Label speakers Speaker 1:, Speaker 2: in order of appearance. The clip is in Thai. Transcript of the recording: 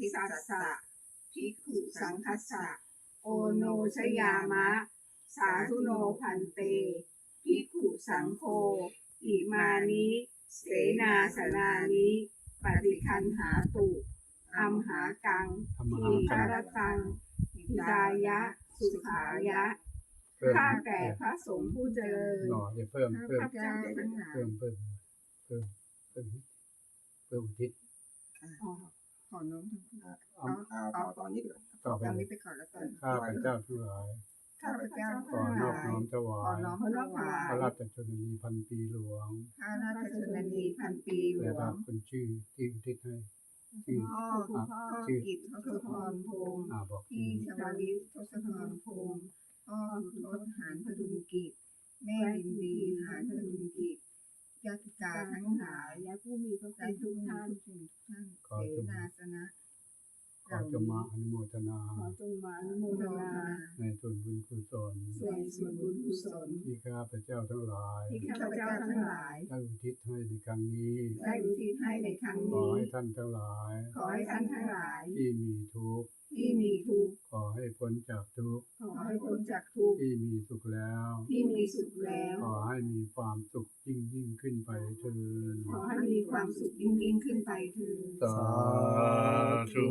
Speaker 1: ทิสัสสะภิกขุสังคัสสะโอโนชยามะ สาธุโนพันเตภิกขุสังโฆอิมานิเสนาสนานิปฏิคันหาตุอัมหากัง
Speaker 2: ธรรม
Speaker 1: ที
Speaker 2: หา
Speaker 1: ฆ
Speaker 2: กั
Speaker 1: รตังหิดายะ สุขายะ
Speaker 2: เพิ่ม
Speaker 1: ข้าแต่พระสงฆ์ผู้เจริญ
Speaker 2: หน่ออย่าเพิ่มเพิ่ม
Speaker 1: ข้าพเจ้าทั้งหลาย
Speaker 2: เพิ่มเพิ่มเพิ่มเพิ่มเพิ่มทิศ
Speaker 1: อ๋อ
Speaker 3: ข อน้อมทั้ง
Speaker 2: เอา
Speaker 3: เอาเอาตอนนี้ก่อน
Speaker 2: ต่อไป
Speaker 3: ตอนนี้ไปก่อนแล้วกัน
Speaker 2: ข้าพเจ้าทั้งหลาย
Speaker 3: ข้าพเจ้า
Speaker 2: ขอนอบน้อมถวา
Speaker 3: ขอยน้อมถวาย
Speaker 2: พระราชชนนีพันปีหลวง
Speaker 3: พระราชชนนีพันปีหล
Speaker 2: และ
Speaker 3: ว
Speaker 2: พระ
Speaker 3: ง
Speaker 2: คุณชื่อที่อุทิศให้ชื่อ
Speaker 3: พ่อ
Speaker 2: อะ
Speaker 3: พ่อ
Speaker 2: ชื่อ
Speaker 3: กิจทศพรพงศ์
Speaker 2: อ่าบอก
Speaker 3: พี่
Speaker 2: ชื่อ
Speaker 3: ชวลิตทศพรพงศ์พ่อสุทศหานพดุงกิจ แม่ยินดีหานพดุงกิจญาติ กาทั้งหลาย
Speaker 1: และผู้มีพระ
Speaker 3: และ
Speaker 1: คุณ
Speaker 3: ทุ
Speaker 1: ทุ
Speaker 3: ก
Speaker 1: ก
Speaker 3: ท่า
Speaker 1: ท่านน
Speaker 3: ทุกท่านเสนาสนะ
Speaker 2: ขอจงมาอนุโมทนา
Speaker 1: ขอจงมาอนุโม
Speaker 3: โม
Speaker 1: ท
Speaker 3: ท
Speaker 1: นา
Speaker 3: นา
Speaker 2: ในส่วนบุญกุศล
Speaker 1: ส่วนส่วนบุญกุศล
Speaker 2: ที่ข้าพเจ้าทั้งหลาย
Speaker 1: ที่ข้าพเจ้าทั้งหลาย
Speaker 2: ได้อุทิศให้ในครั้งนี้
Speaker 1: ได้อุทิศให้ในครั้ง
Speaker 2: ขอ
Speaker 1: นี้
Speaker 2: ให้ท่านทั้งหลาย
Speaker 1: ขอให้ท่านทั้งหลาย
Speaker 2: ที่มีทุกข์
Speaker 1: ที่มีทุกข์
Speaker 2: ขอให้พ้นจากทุกข์
Speaker 1: ขอให้พ้นจากทุกข์
Speaker 2: ที่มีสุขแล้ว
Speaker 1: ที่มีสุขแล้ว
Speaker 2: ขอให้มีความสุขยิ่ง ยิ่งขึ้นไปเถิด
Speaker 1: ขอให้มีความสุขยิ่งยิ่งขึ้นไปเถิด
Speaker 2: สาธุ